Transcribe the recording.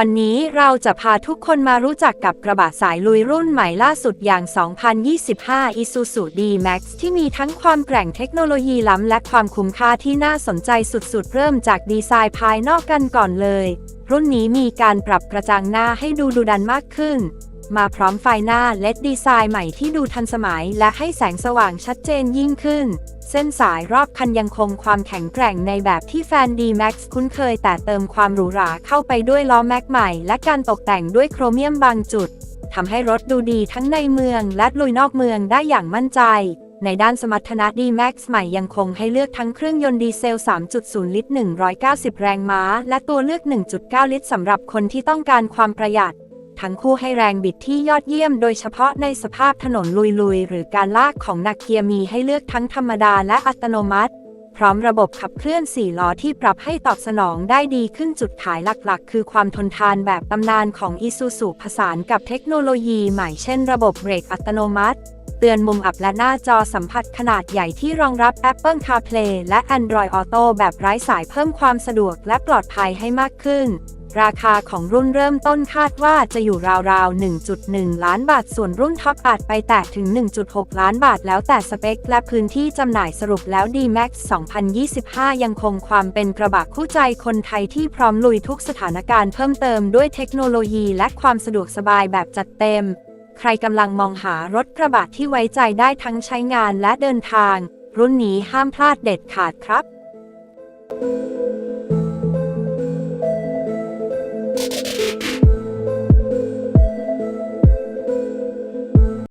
วันนี้เราจะพาทุกคนมารู้จักกับกระบะสายลุยรุ่นใหม่ล่าสุดอย่าง 2025 Isuzu D-Max ที่มีทั้งความแกร่งเทคโนโลยีล้ำและความคุ้มค่าที่น่าสนใจสุดๆ เริ่มจากดีไซน์ภายนอกกันก่อนเลย รุ่นนี้มีการปรับกระจังหน้าให้ดูดุดันมากขึ้น มาพร้อมไฟหน้าเลดดีไซน์ใหม่ที่ดูทันสมัย และให้แสงสว่างชัดเจนยิ่งขึ้น เส้นสายรอบคันยังคงความแข็งแกร่งในแบบที่แฟน D-Max คุ้นเคยแต่เติมความหรูหราเข้าไปด้วยล้อแม็กใหม่ และการตกแต่งด้วยโครเมียมบางจุดทำให้รถดูดีทั้งในเมืองและลุยนอกเมืองได้อย่างมั่นใจ ในด้านสมรรถนะ D-Max ใหม่ยังคงให้เลือกทั้งเครื่องยนต์ดีเซล 3.0 ลิตร 190 แรงม้า และตัวเลือก 1.9 ลิตรสำหรับคนที่ต้องการความประหยัด ทั้งคู่ให้แรงบิดที่ยอดเยี่ยมโดยเฉพาะในสภาพถนนลุยๆ หรือการลากของนักเกียร์มีให้เลือกทั้งธรรมดาและอัตโนมัติ พร้อมระบบขับเคลื่อน 4 ล้อที่ปรับให้ตอบสนองได้ดีขึ้นจุดขายหลักๆ คือความทนทานแบบตำนานของ Isuzu ผสานกับเทคโนโลยีใหม่เช่นระบบเบรกอัตโนมัติเตือนมุมอับและหน้าจอสัมผัสขนาดใหญ่ที่รองรับ Apple CarPlay และ Android Auto แบบไร้สายเพิ่มความสะดวกและปลอดภัยให้มากขึ้น ราคาของรุ่นเริ่มต้นคาดว่าจะอยู่ราวๆ 1.1 ล้านบาท ส่วนรุ่นท็อปอาจไปแตะถึง 1.6 ล้านบาทแล้วแต่สเปค และพื้นที่จำหน่ายสรุปแล้ว D-Max 2025 ยังคงความเป็นกระบะคู่ใจคนไทยที่พร้อมลุยทุกสถานการณ์เพิ่มเติมด้วยเทคโนโลยีและความสะดวกสบายแบบจัดเต็ม ใครกำลังมองหารถกระบะที่ไว้ใจได้ทั้งใช้งานและเดินทาง รุ่นนี้ห้ามพลาดเด็ดขาดครับ